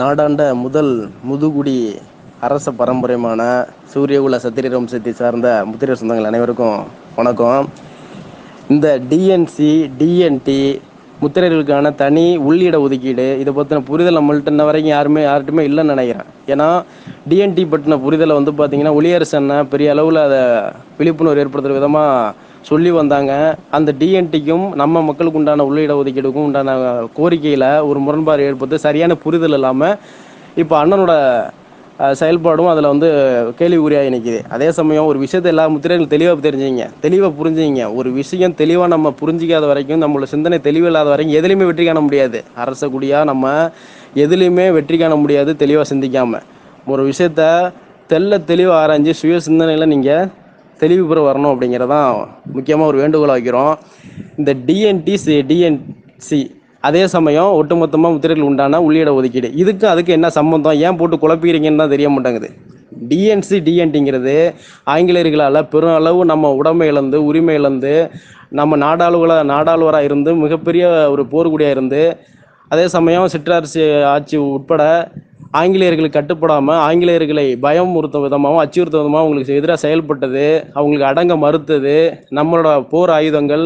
நாடாண்ட முதல் முதுகுடி அரச பரம்பரையான சூரியகுல சத்திரிய வம்சத்தை சார்ந்த முத்திரிய சொந்தங்கள் அனைவருக்கும் வணக்கம். இந்த டிஎன்சி டிஎன்டி முத்திரைகளுக்கான தனி உள்ளிட ஒதுக்கீடு இதை பற்றின புரிதல் நம்மள்ட்ட இன்ன வரைக்கும் யாருமே யார்கிட்டுமே இல்லைன்னு நினைக்கிறேன். ஏன்னா டிஎன்டி பற்றின புரிதலை வந்து பார்த்தீங்கன்னா ஒளியரசு பெரிய அளவில் அதை விழிப்புணர்வு ஏற்படுத்துகிற விதமாக சொல்லி வந்தாங்க. அந்த டிஎன்டிக்கும் நம்ம மக்களுக்கு உண்டான உள்ளிட ஒதுக்கீடுக்கும் உண்டான கோரிக்கையில் ஒரு முரண்பாடு ஏற்பட்டு சரியான புரிதல் இல்லாமல் இப்போ அண்ணனோட செயல்பாடும் அதில் வந்து கேள்விக்குறியாக நிற்கிது அதே சமயம் ஒரு விஷயத்தை எல்லா முத்திரைகளும் தெளிவாக தெரிஞ்சுங்க. தெளிவாக புரிஞ்சுங்க. ஒரு விஷயம் தெளிவாக நம்ம புரிஞ்சிக்காத வரைக்கும் நம்மளோட சிந்தனை தெளிவில்லாத வரைக்கும் எதுலையுமே வெற்றி காண முடியாது. அரச குடியாக நம்ம எதுலேயுமே வெற்றி காண முடியாது தெளிவாக சிந்திக்காமல் ஒரு விஷயத்த தெள்ள தெளிவாக ஆராய்ஞ்சு சுய சிந்தனையில் நீங்கள் தெளிவு பெற வரணும் அப்படிங்கிறதான் முக்கியமாக ஒரு வேண்டுகோள் வைக்கிறோம். இந்த டிஎன்டி டிஎன்சி அதே சமயம் ஒட்டுமொத்தமாக முத்திரைகள் உண்டான உள்ளிட ஒதுக்கீடு. இதுக்கு அதுக்கு என்ன சம்பந்தம்? ஏன் போட்டு குழப்பிக்கிறீங்கன்னு தான் தெரிய மாட்டேங்குது. டிஎன்சி டிஎன்டிங்கிறது ஆங்கிலேயர்களால் பெரும் அளவு நம்ம உடமை இழந்து உரிமை இழந்து நம்ம நாடாளுவல நாடாளுவராக இருந்து மிகப்பெரிய ஒரு போர்க்குடியாக இருந்து அதே சமயம் சிற்றரசு ஆட்சி உட்பட ஆங்கிலேயர்களுக்கு கட்டுப்படாமல் ஆங்கிலேயர்களை பயமுறுத்தும் விதமாகவும் அச்சுறுத்தும் விதமாகவும் அவங்களுக்கு எதிராக செயல்பட்டது. அவங்களுக்கு அடங்க மறுத்தது. நம்மளோட போர் ஆயுதங்கள்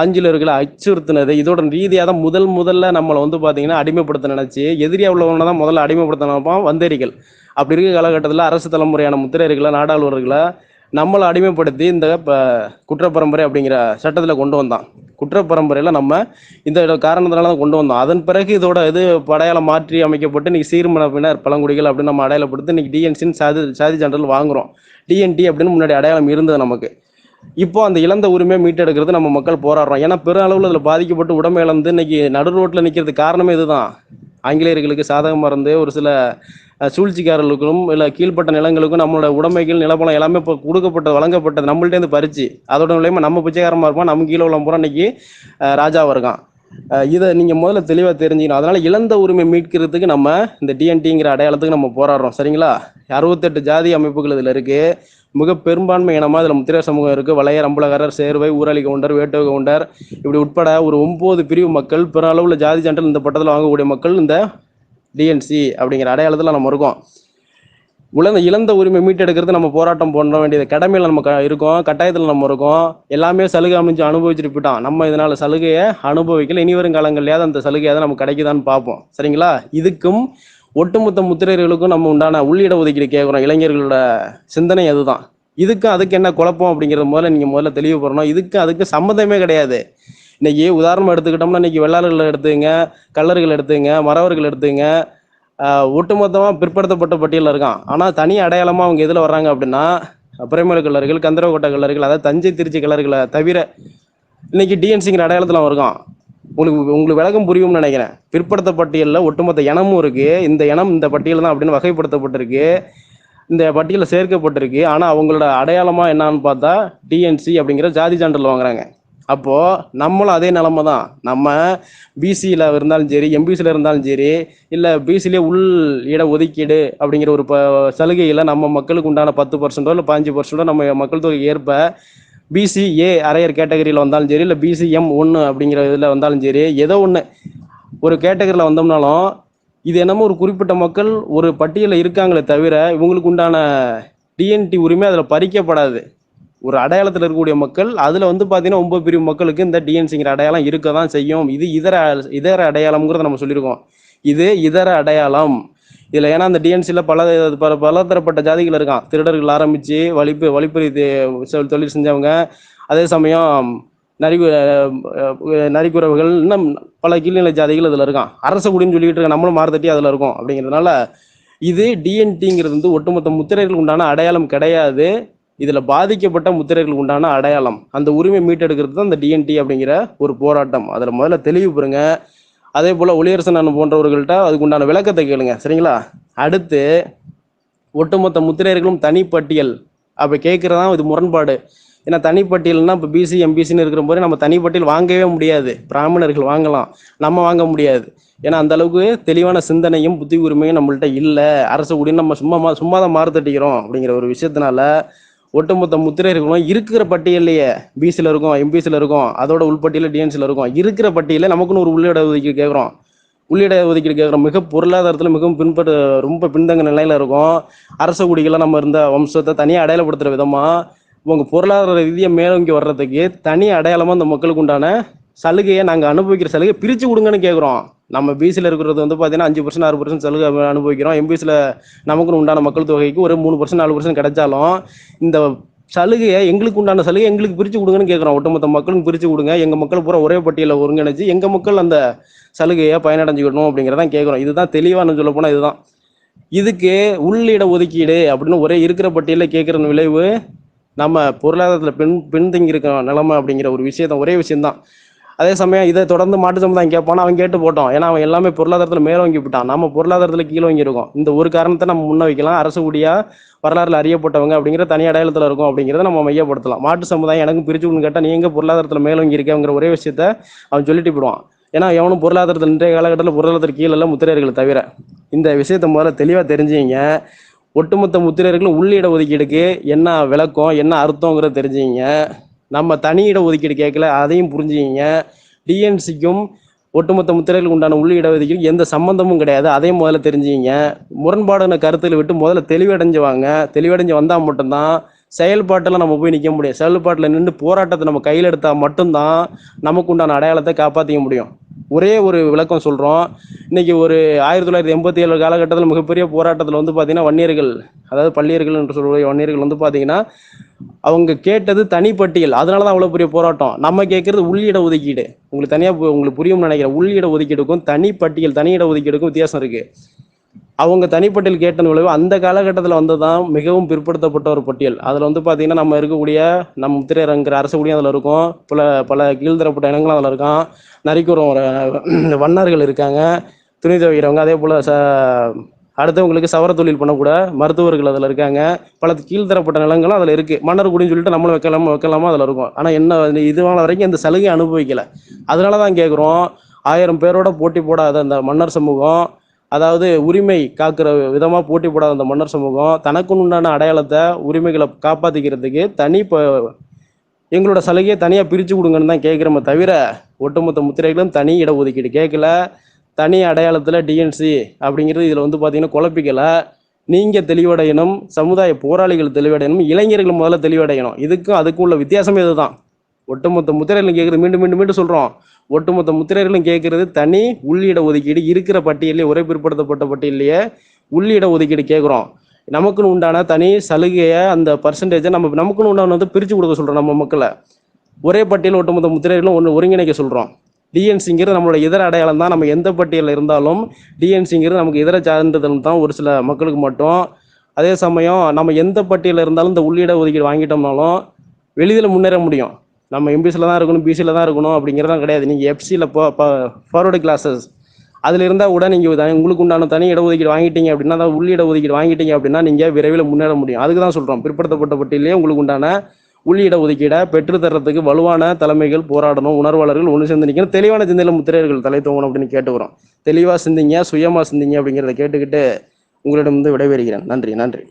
ஆங்கிலேயர்களை அச்சுறுத்தினது. இதோட ரீதியாக தான் முதல் முதல்ல நம்மளை வந்து பார்த்தீங்கன்னா அடிமைப்படுத்த நினச்சி எதிரியாக உள்ளவனை தான் முதல்ல அடிமைப்படுத்த நினைப்பான் வந்தேரிகள். அப்படி இருக்க காலகட்டத்தில் அரசு தலைமுறையான முத்திரையர்களை நாடாளுவர்களை நம்மளை அடிமைப்படுத்தி இந்த ப- குற்றப்பரம்பரை அப்படிங்கிற சட்டத்தில் கொண்டு வந்தான். குற்றப்பரம்பரையில் நம்ம இந்த காரணத்தினால தான் கொண்டு வந்தோம். அதன் பிறகு இதோட இது அடையாளம் மாற்றி அமைக்கப்பட்டு இன்னைக்கு சீர்மரப்பினர் பழங்குடிகள் அப்படின்னு நம்ம அடையாளப்படுத்தி இன்னைக்கு டிஎன்சின்னு சாதி சாதி சான்றிதழ் வாங்குறோம். டிஎன்டி அப்படின்னு முன்னாடி அடையாளம் இருந்தது நமக்கு. இப்போ அந்த இழந்த உரிமையை மீட்டெடுக்கிறது நம்ம மக்கள் போராடுறோம். ஏன்னா பெரு அளவில் அதில் பாதிக்கப்பட்டு உடம்பு இழந்து இன்னைக்கு நடு ரோட்டில் நிற்கிறதுக்கு காரணமே இதுதான். ஆங்கிலேயர்களுக்கு சாதகமாக இருந்து ஒரு சில சூழ்ச்சிக்காரர்களுக்கும் இல்லை கீழ்ப்பட்ட நிலங்களுக்கும் நம்மளோட உடைமைகள் நிலப்பலம் எல்லாமே இப்போ கொடுக்கப்பட்டது வழங்கப்பட்டது. நம்மள்ட்டேருந்து பறிச்சு. அதோட நிலைமை நம்ம பிச்சைக்காரமாக இருப்போம். நம்ம கீழே உள்ள பூரா இன்னைக்கு அஹ், இருக்கான் இதை நீங்கள் முதல்ல தெளிவாக தெரிஞ்சுக்கணும். அதனால இழந்த உரிமை மீட்கிறதுக்கு நம்ம இந்த டிஎன்டிங்கிற அடையாளத்துக்கு நம்ம போராடுறோம். சரிங்களா? அறுபத்தெட்டு ஜாதி அமைப்புகள் இதில் இருக்கு. மிக பெரும்பான்மை இனமா இதில் முத்திரை சமூகம் இருக்கு. வளையர் அம்பலகரர் சேர்வை ஊராளி கவுண்டர் வேட்டுவ கவுண்டர். இப்படி உட்பட ஒரு ஒன்பது பிரிவு மக்கள் பெரும் ஜாதி சான்றிதழ் இந்த பட்டத்தில் வாங்கக்கூடிய மக்கள் இந்த டிஎன்சி அப்படிங்கிற அடையாளத்தில் நம்ம இருக்கோம். உலக இழந்த உரிமை மீட்டெடுக்கிறது நம்ம போராட்டம் பண்ண வேண்டியது. கடமையில் நம்ம க- இருக்கோம். கட்டாயத்தில் நம்ம இருக்கோம். எல்லாமே சலுகை அமைஞ்சு அனுபவிச்சுட்டு போயிட்டோம். நம்ம இதனால் சலுகையை அனுபவிக்கல. இனி வரும் காலங்கள்லையாவது அந்த சலுகையாவது நமக்கு கிடைக்குதான்னு பார்ப்போம். சரிங்களா? இதுக்கும் ஒட்டுமொத்த முத்திரையர்களுக்கும் நம்ம உண்டான உள்ளிட ஒதுக்கீடு கேட்குறோம். இளைஞர்களோட சிந்தனை அதுதான். இதுக்கும் அதுக்கு என்ன குழப்பம் அப்படிங்கிறது முதல்ல நீங்கள் முதல்ல தெளிவு பண்ணணும் இதுக்கு அதுக்கு சம்மந்தமே கிடையாது. இன்னைக்கு உதாரணம் எடுத்துக்கிட்டோம்னா இன்னைக்கு வெள்ளாளர்கள் எடுத்துங்க கல்லர்கள் எடுத்துங்க மறவர்கள் எடுத்துங்க ஒட்டுமொத்தமாக ஒட்டுமொத்தமா பிற்படுத்தப்பட்ட பட்டியலில் இருக்கான். ஆனா தனி அடையாளமா அவங்க எதுல வர்றாங்க அப்படின்னா பிரேமல கல்லர்கள் கந்தரகோட்டை கல்லர்கள் அதாவது தஞ்சை திருச்சி கல்லர்களை தவிர இன்னைக்கு டிஎன்சிங்கிற அடையாளத்துல அவன் இருக்கான். உங்களுக்கு உங்களுக்கு விளக்கம் புரியும்னு நினைக்கிறேன். பிற்படுத்த பட்டியலில் ஒட்டுமொத்த இனமும் இருக்கு. இந்த இனம் இந்த பட்டியல் தான் அப்படின்னு வகைப்படுத்தப்பட்டிருக்கு. இந்த பட்டியலில் சேர்க்கப்பட்டிருக்கு. ஆனால் அவங்களோட அடையாளமா என்னன்னு பார்த்தா டிஎன்சி அப்படிங்கிற ஜாதி சான்றிதழ் வாங்குறாங்க. அப்போ நம்மளும் அதே நிலமை தான் நம்ம பிசியில் இருந்தாலும் சரி எம்பிசியில் இருந்தாலும் சரி இல்லை பிசிலே உள் இட ஒதுக்கீடு அப்படிங்கிற ஒரு ப சலுகையில் நம்ம மக்களுக்கு உண்டான பத்து பர்சன்டோ இல்லை பாஞ்சு பர்சன்டோ நம்ம மக்கள் தொகை ஏற்ப பிசி ஏ அரையர் கேட்டகரியில் வந்தாலும் சரி இல்லை பிசிஎம் ஒன்று அப்படிங்கிற இதில் வந்தாலும் சரி ஏதோ ஒன்று ஒரு கேட்டகரியில் வந்தோம்னாலும் இது என்னமோ ஒரு குறிப்பிட்ட மக்கள் ஒரு பட்டியலில் இருக்காங்களே தவிர இவங்களுக்கு உண்டான டிஎன்டி உரிமை அதில் பறிக்கப்படாது. ஒரு அடையாளத்தில் இருக்கக்கூடிய மக்கள் அதில் வந்து பார்த்தீங்கன்னா ஒன்பது பிரிவு மக்களுக்கு இந்த டிஎன்சிங்கிற அடையாளம் இருக்க தான் செய்யும். இது இதர இதர அடையாளம்ங்கிறத நம்ம சொல்லியிருக்கோம். இது இதர அடையாளம். இதில் ஏன்னா அந்த டிஎன்சியில் பல பல பலதரப்பட்ட ஜாதிகள் இருக்கான். திருடர்கள் ஆரம்பித்து வழிப்பு வழிப்பறி தொழில் செஞ்சவங்க. அதே சமயம் நரி நரிக்குறவுகள் இன்னும் பல கீழ்நிலை ஜாதிகள் இதில் இருக்கான். அரச குடின்னு சொல்லிட்டு இருக்க நம்மளும் மாறுதட்டி அதில் இருக்கோம் அப்படிங்கிறதுனால இது டிஎன்டிங்கிறது வந்து ஒட்டுமொத்த முத்திரைகளுக்கு உண்டான அடையாளம் கிடையாது. இதில் பாதிக்கப்பட்ட முத்திரைகளுக்கு உண்டான அடையாளம். அந்த உரிமை மீட்டெடுக்கிறது தான் இந்த டிஎன்டி அப்படிங்கிற ஒரு போராட்டம். அதில் முதல்ல தெளிவு பெறுங்க. அதே போல் ஒளியரசன் அண்ணன் போன்றவர்கள்ட்ட அதுக்கு உண்டான விளக்கத்தை கேளுங்க. சரிங்களா? அடுத்து ஒட்டுமொத்த முத்திரையர்களும் தனிப்பட்டியல். அப்போ கேட்கறதா இது முரண்பாடு. ஏன்னா தனிப்பட்டியல்னா இப்போ பிசி எம்பிசின்னு இருக்கிற போது நம்ம தனிப்பட்டியல் வாங்கவே முடியாது. பிராமணர்கள் வாங்கலாம். நம்ம வாங்க முடியாது. ஏன்னா அந்த அளவுக்கு தெளிவான சிந்தனையும் புத்தி உரிமையும் நம்மள்ட்ட இல்லை. அரசு கூடிய நம்ம சும்மா சும்மா தான் மாறுத்தட்டிக்கிறோம் அப்படிங்கிற ஒரு விஷயத்தினால ஒட்டுமொத்த முத்திரைகளும் இருக்கிற பட்டியல்லையே பிசியில் இருக்கும் எம்பிசியில் இருக்கும் அதோட உள்பட்டியில் டிஎன்சியில் இருக்கும். இருக்கிற பட்டியலில் நமக்குன்னு ஒரு உள்ளிட ஒதுக்கீடு கேட்குறோம். உள்ளிட ஒதுக்கீடு கேட்குறோம். மிக பொருளாதாரத்தில் மிகவும் பின்பற்ற ரொம்ப பின்தங்க நிலையில் இருக்கும். அரச குடிகளாக நம்ம இருந்த வம்சத்தை தனியாக அடையாளப்படுத்துகிற விதமாக உங்கள் பொருளாதார ரீதியாக மேலோங்கி வர்றதுக்கு தனி அடையாளமாக அந்த மக்களுக்கு உண்டான சலுகையை நாங்கள் அனுபவிக்கிற சலுகை பிரித்து கொடுங்கன்னு கேட்குறோம். நம்ம பிசியில் இருக்கிறது வந்து பார்த்தீங்கன்னா அஞ்சு பர்சன்ட் ஆறு பர்சன்ட் சலுகை அனுபவிக்கிறோம். எம்பிசியில் நமக்குன்னு உண்டான மக்கள் தொகைக்கு ஒரு மூணு பர்சன்ட் நாலு பர்சன்ட் கிடைச்சாலும் இந்த சலுகையை எங்களுக்கு உண்டான சலுகை எங்களுக்கு பிரித்து கொடுங்கன்னு கேட்குறோம் ஒட்டுமொத்த மக்களும் பிரித்து கொடுங்க. எங்கள் மக்கள் பூரா ஒரே பட்டியலில் ஒருங்கிணைச்சு எங்கள் மக்கள் அந்த சலுகையை பயனடைஞ்சுக்கணும் அப்படிங்கிறதான் கேட்குறோம் இதுதான் தெளிவான சொல்ல போனால் இதுதான். இதுக்கு உள்ளிட ஒதுக்கீடு அப்படின்னு ஒரே இருக்கிற பட்டியலில் கேட்குற விளைவு நம்ம பொருளாதாரத்தில் பின் பின்தங்கி இருக்க நிலைமை அப்படிங்கிற ஒரு விஷயத்த ஒரே விஷயம்தான். அதே சமயம் இதை தொடர்ந்து மாட்டு சமுதாயம் கேட்பானா. அவன் கேட்டு போட்டோம் ஏன்னா அவன் எல்லாமே பொருளாதாரத்தில் மேலோங்கி போட்டான் நம்ம பொருளாதாரத்தில் கீழே வாங்கி இருக்கோம் இந்த ஒரு காரணத்தை நம்ம முன்ன வைக்கலாம். அரசு கூடியா வரலாறுல அறியப்பட்டவங்க அப்படிங்கிற தனி அடையாளத்தில் இருக்கும் அப்படிங்கிறத நம்ம மையப்படுத்தலாம். மாட்டு சமுதாயம் எனக்கும் பிரிச்சு கேட்டால் நீ எங்க பொருளாதாரத்தில் மேலோங்கி இருக்கங்கிற ஒரே விஷயத்த அவன் சொல்லிட்டு போடுவான் ஏன்னா எவனும் பொருளாதாரத்தில் இன்றைய காலகட்டத்தில் பொருளாதாரத்தில் கீழே எல்லாம் முத்திரையர்கள் தவிர. இந்த விஷயத்த முதல்ல தெளிவாக தெரிஞ்சுங்க ஒட்டுமொத்த முத்திரையர்களும் உள்ளிட ஒதுக்கீடுக்கு என்ன விளக்கம் என்ன அர்த்தங்கிறத தெரிஞ்சுங்க நம்ம தனி இட ஒதுக்கீடு கேட்கல அதையும் புரிஞ்சுக்கிங்க. டிஎன்சிக்கும் ஒட்டுமொத்த முத்திரைகளுக்கு உண்டான உள்ள இடஒதுக்கீடு எந்த சம்பந்தமும் கிடையாது. அதையும் முதல்ல தெரிஞ்சுக்கிங்க. முரண்பாடான கருத்தில் விட்டு முதல்ல தெளிவடைஞ்சு வாங்க. தெளிவடைஞ்சு வந்தால் மட்டும்தான் செயல்பாட்டில் நம்ம போய் நிற்க முடியும். செயல்பாட்டில் நின்று போராட்டத்தை நம்ம கையில் எடுத்தால் மட்டும்தான் நமக்கு உண்டான அடையாளத்தை காப்பாற்றிக்க முடியும். ஒரே ஒரு விளக்கம் சொல்கிறோம் இன்னைக்கு ஒரு ஆயிரத்தி தொள்ளாயிரத்தி எண்பத்தி ஏழு காலகட்டத்தில் மிகப்பெரிய போராட்டத்தில் வந்து பார்த்தீங்கன்னா வன்னியர்கள் அதாவது பள்ளியர்கள் என்று சொல்லுடைய வன்னியர்கள் வந்து பார்த்தீங்கன்னா அவங்க கேட்டது தனிப்பட்டியல் அதனால தான் அவ்வளோ பெரிய போராட்டம். நம்ம கேட்கறது உள்ளிட ஒதுக்கீடு. உங்களுக்கு தனியாக உங்களுக்கு புரியும்னு நினைக்கிறேன். உள்ளிட ஒதுக்கீடுக்கும் தனிப்பட்டியல் தனியிட ஒதுக்கீடுக்கும் வித்தியாசம் இருக்குது அவங்க தனிப்பட்டியல் கேட்ட விளைவு அந்த காலகட்டத்தில் வந்து தான் மிகவும் பிற்படுத்தப்பட்ட ஒரு பட்டியல். அதில் வந்து பார்த்தீங்கன்னா நம்ம இருக்கக்கூடிய நம்ம முத்திரையரங்கிற அரசு கூடியும் அதில் இருக்கும். பல பல கீழ்த்தரப்பட்ட இனங்களும் அதில் இருக்கும் நரிக்குறம் ஒரு வண்ணர்கள் இருக்காங்க. துணி துவைக்கிறவங்க அதே போல் ச அடுத்தவங்களுக்கு சவர தொழில் பண்ணக்கூட மருத்துவர்கள் அதில் இருக்காங்க. பல கீழ்த்தரப்பட்ட நிலங்களும் அதில் இருக்குது மன்னர் குடின்னு சொல்லிட்டு நம்மளும் வைக்கலாமா வைக்கலாமா அதில் இருக்கும். ஆனால் என்ன இதுவான வரைக்கும் இந்த சலுகை அனுபவிக்கலை. அதனால தான் கேட்குறோம் ஆயிரம் பேரோட போட்டி போடாத அந்த மன்னர் சமூகம் அதாவது உரிமை காக்கிற விதமாக போட்டி போடாத அந்த மன்னர் சமூகம் தனக்கு உண்டான அடையாளத்தை உரிமைகளை காப்பாற்றிக்கிறதுக்கு தனி இப்போ எங்களோட சலுகையை தனியாக பிரித்து கொடுங்கன்னு தான் கேட்குறோமே தவிர ஒட்டுமொத்த முத்திரைகளும் தனி இடஒதுக்கீடு கேட்கல. தனி அடையாளத்தில் டிஎன்சி அப்படிங்கிறது இதில் வந்து பார்த்தீங்கன்னா குழப்பிக்கலை. நீங்கள் தெளிவடையணும் சமுதாய போராளிகள் தெளிவடையணும் இளைஞர்கள் முதல்ல தெளிவடையணும். இதுக்கும் அதுக்கும் உள்ள வித்தியாசமே இதுதான். ஒட்டுமொத்த முத்திரைகளும் கேட்குறது மீண்டும் மீண்டும் மீண்டும் சொல்கிறோம் ஒட்டுமொத்த முத்திரையிலும் கேட்குறது தனி உள்ளிட ஒதுக்கீடு இருக்கிற பட்டியலே ஒரே பிற்படுத்தப்பட்ட பட்டியலையே உள்ளிட ஒதுக்கீடு கேட்குறோம் நமக்குன்னு உண்டான தனி சலுகையை அந்த பர்சன்டேஜை நம்ம நமக்குன்னு உண்டான வந்து பிரித்து கொடுக்க சொல்கிறோம் நம்ம மக்களை. ஒரே பட்டியல் ஒட்டுமொத்த முத்திரைகளும் ஒன்று ஒருங்கிணைக்க சொல்கிறோம் டிஎன்சிங்கிறது நம்மளோட இதர அடையாளம் தான். நம்ம எந்த பட்டியலில் இருந்தாலும் டிஎன்சிங்கிறது நமக்கு இதர சான்றிதழ் தான் ஒரு சில மக்களுக்கு மட்டும். அதே சமயம் நம்ம எந்த பட்டியலில் இருந்தாலும் இந்த உள்ளிட ஒதுக்கீடு வாங்கிட்டோம்னாலும் வெளியில் முன்னேற முடியும். நம்ம எம்பிசியில் தான் இருக்கணும் பிசியில் தான் இருக்கணும் அப்படிங்கிறதான் கிடையாது. நீங்கள் எஃப்சியில் போ ஃபார்வர்டு கிளாஸஸ் அதில் இருந்தால் கூட நீங்கள் உங்களுக்கு உண்டான தனி இடஒதுக்கீடு வாங்கிட்டீங்க அப்படின்னா அதாவது உள் இடஒதுக்கீடு வாங்கிட்டீங்க அப்படின்னா நீங்கள் விரைவில் முன்னேற முடியும். அதுக்கு தான் சொல்கிறோம் பிற்படுத்தப்பட்ட பட்டியலே உங்களுக்கு உண்டான உள் இடஒதுக்கீடை பெற்று தர்றதுக்கு வலுவான தலைமைகள் போராடணும் உணர்வாளர்கள் ஒன்று சேர்ந்து நிற்கணும் தெளிவான சிந்தையில் முத்திரையர்கள் தலை தூங்கணும் அப்படின்னு கேட்டுக்கிறோம். தெளிவாக சிந்திங்க சுயமாக சிந்திங்க அப்படிங்கிறத கேட்டுக்கிட்டு உங்களிடம் வந்து விடைபெறுகிறேன். நன்றி நன்றி.